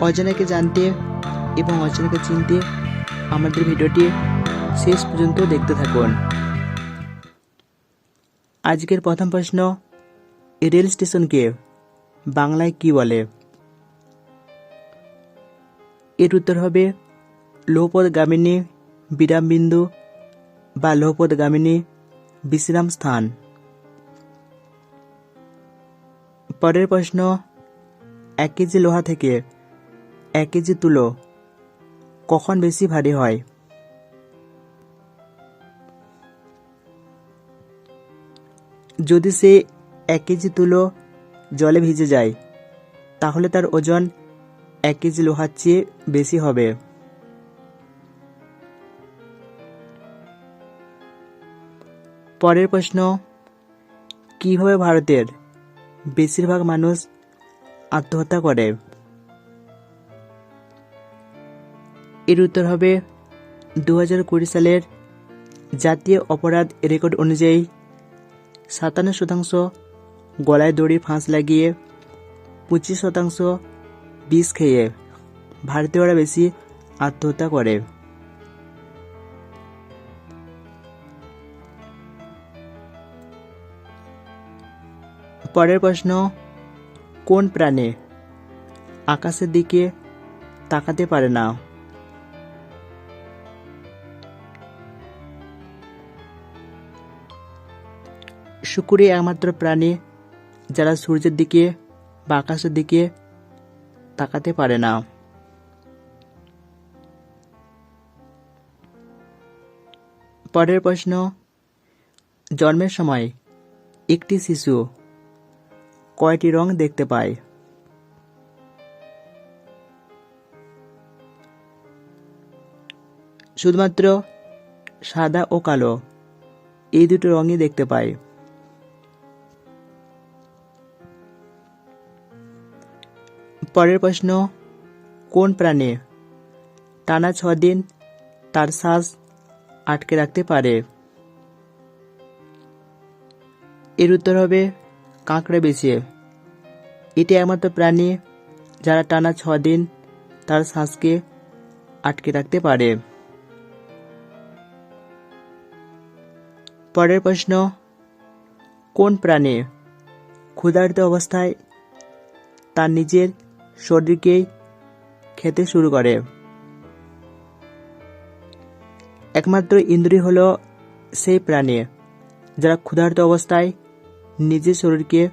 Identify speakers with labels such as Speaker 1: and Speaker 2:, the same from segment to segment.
Speaker 1: অজানাকে জানতে এবং অজানাকে চিনতে আমাদের ভিডিওটি শেষ পর্যন্ত দেখতে থাকুন। আজকের প্রথম প্রশ্ন, রেল স্টেশনকে বাংলায় কি বলে? এর উত্তর হবে লোহপদগামিনী বিরামবিন্দু বা লোহপদগামিনী বিশ্রাম স্থান। পরের প্রশ্ন, এক কেজি লোহা থেকে এক কেজি তুলো, কখন বেশি ভারী হয়? যদি সে এক কেজি তুলো জলে ভিজে যায়, তাহলে তার ওজন এক কেজি লোহার চেয়ে বেশি হবে। পরের প্রশ্ন, কীভাবে ভারতের বেশিরভাগ মানুষ আত্মহত্যা করে? এর উত্তর হবে দু হাজার কুড়ি সালের জাতীয় অপরাধ রেকর্ড অনুযায়ী সাতান্ন শতাংশ গলায় দড়ি, ফাঁস লাগিয়ে পঁচিশ শতাংশ বিষ খেয়ে ভারতীয়রা বেশি আত্মহত্যা করে। পরের প্রশ্ন, কোন প্রাণী আকাশের দিকে তাকাতে পারে না? শুকুরই একমাত্র প্রাণী যারা সূর্যের দিকে বা আকাশের দিকে তাকাতে পারে না। পরের প্রশ্ন, জন্মের সময় একটি শিশু কয়টি রং দেখতে পায়? শুধুমাত্র সাদা ও কালো, এই দুটো রঙই দেখতে পায়। পরের প্রশ্ন, কোন প্রাণী টানা ছ দিন তার শ্বাস আটকে রাখতে পারে? এর উত্তর হবে কাঁকড়া বেছে এটি একমাত্র প্রাণী যারা টানা ছ দিন তার শ্বাসকে আটকে রাখতে পারে। পরের প্রশ্ন, কোন প্রাণী ক্ষুধার্ত অবস্থায় তার নিজের শরীরকেই খেতে শুরু করে। একমাত্র ইন্দ্রিয় হলো সেই প্রাণী, যারা ক্ষুধার্ত অবস্থায় নিজের শরীরকে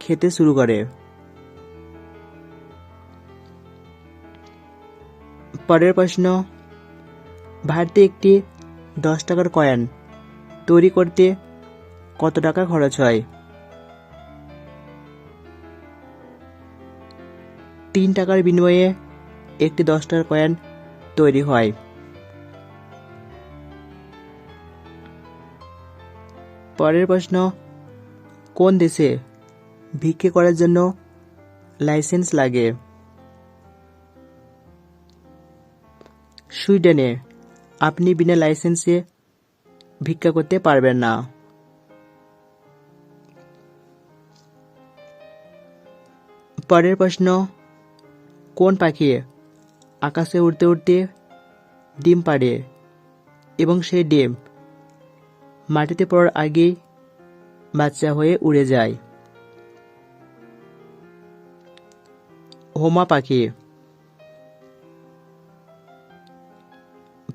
Speaker 1: খেতে শুরু করে। পরের প্রশ্ন, ভারতে একটি দশ টাকার কয়েন তৈরি করতে কত টাকা খরচ হয়? তিন টাকার বিনিময়ে একটি দশ টাকার কয়েন তৈরি হয়। পরের প্রশ্ন, কোন দেশে ভিক্ষে করার জন্য লাইসেন্স লাগে? সুইডেনে আপনি বিনা লাইসেন্সে ভিক্ষা করতে পারবেন না। পরের প্রশ্ন কোন পাখি? আকাশে উড়তে উড়তে ডিম পাড়ে এবং সেই ডিম মাটিতে পড়ার আগেই বাচ্চা হয়ে উড়ে যায়। হোমা পাখি।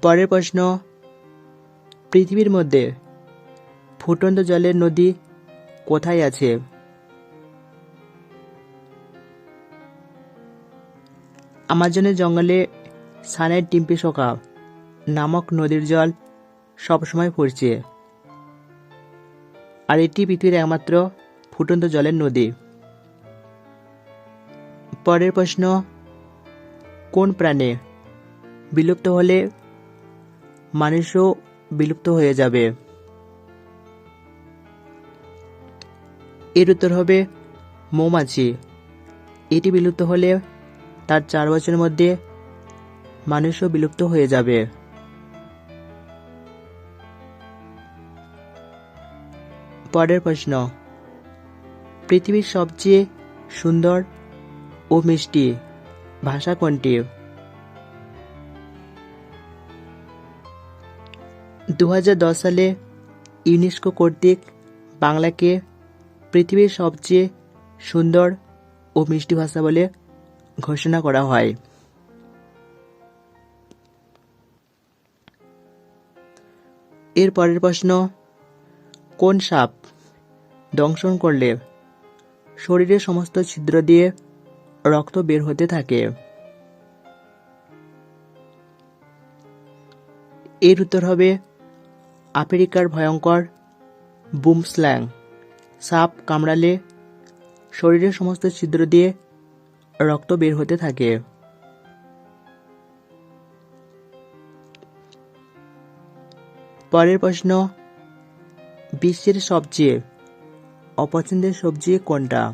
Speaker 1: পরের প্রশ্ন, পৃথিবীর মধ্যে ফুটন্ত জলের নদী কোথায় আছে? আমাজনের জঙ্গলে সানের টিম্পি শোকা নামক নদীর জল সবসময় পড়ছে আর এটি পৃথিবীর একমাত্র ফুটন্ত জলের নদী। পরের প্রশ্ন, কোন প্রাণে বিলুপ্ত হলে মানুষও বিলুপ্ত হয়ে যাবে? এর উত্তর হবে মৌমাছি। এটি বিলুপ্ত হলে তার চার বছরের মধ্যে মানুষও বিলুপ্ত হয়ে যাবে। পরের প্রশ্ন, পৃথিবীর সবচেয়ে সুন্দর ও মিষ্টি ভাষা কোনটি? দু হাজার দশ সালে ইউনেস্কো কর্তৃক বাংলাকে পৃথিবীর সবচেয়ে সুন্দর ও মিষ্টি ভাষা বলে ঘোষণা করা হয়। এর পরের প্রশ্ন, কোন সাপ দংশন করলে শরীরের সমস্ত ছিদ্র দিয়ে রক্ত বের হতে থাকে? এর উত্তর হবে, আফ্রিকার ভয়ঙ্কর বুমস্ল্যাং সাপ কামড়ালে শরীরের সমস্ত ছিদ্র দিয়ে রক্ত বের হতে থাকে। পরের প্রশ্ন, বিশ্বের সবচেয়ে অপছন্দের সবজি কোনটা?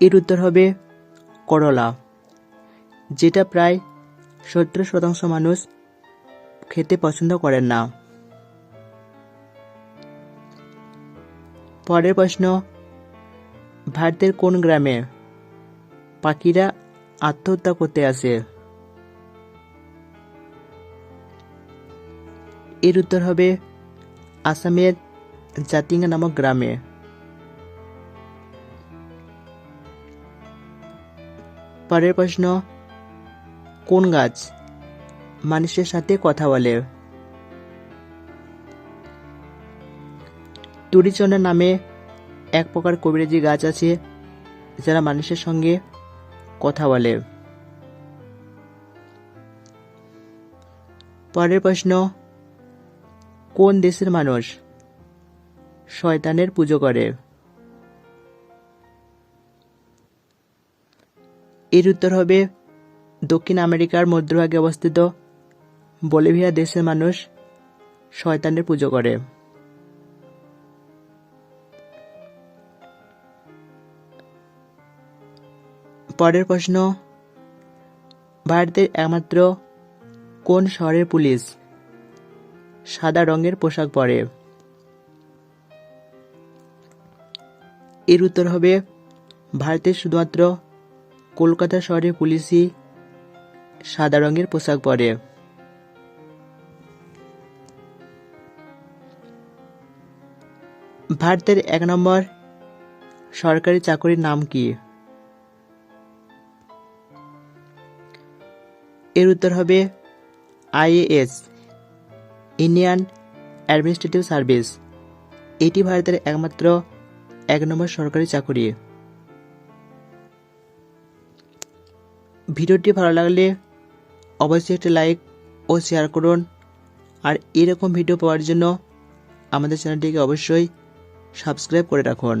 Speaker 1: এর উত্তর হবে, করলা, যেটা প্রায় সত্তর শতাংশ মানুষ খেতে পছন্দ করেন না। পরের প্রশ্ন, ভারতের কোন গ্রামে পাখিরা আত্মহত্যা করতে আসে? এর উত্তর হবে আসামের জাতিঙ্গা নামক গ্রামে। পরের প্রশ্ন, কোন গাছ মানুষের সাথে কথা বলে? তুরিচন্দ্র নামে এক প্রকার কবিরাজি গাছ আছে, যারা মানুষের সঙ্গে কথা বলে। পরের প্রশ্ন, কোন দেশের মানুষ শয়তানের পুজো করে? এর উত্তর হবে, দক্ষিণ আমেরিকার মধ্যভাগে অবস্থিত বলিভিয়া দেশের মানুষ শয়তানের পুজো করে। পরের প্রশ্ন, ভারতের একমাত্র কোন শহরের পুলিশ? সাদা রঙের পোশাক পরে। এর উত্তর হবে, ভারতের শুধুমাত্র কলকাতা শহরের পুলিশই সাদা রঙের পোশাক পরে। ভারতের এক নম্বর সরকারি চাকরির নাম কি? এর উত্তর হবে আইএএস, ইন্ডিয়ান অ্যাডমিনিস্ট্রেটিভ সার্ভিস। এটি ভারতের একমাত্র এক নম্বর সরকারি চাকরি। ভিডিওটি ভালো লাগলে অবশ্যই একটি লাইক ও শেয়ার করুন। আর এরকম ভিডিও পাওয়ার জন্য আমাদের চ্যানেলটিকে অবশ্যই সাবস্ক্রাইব করে রাখুন।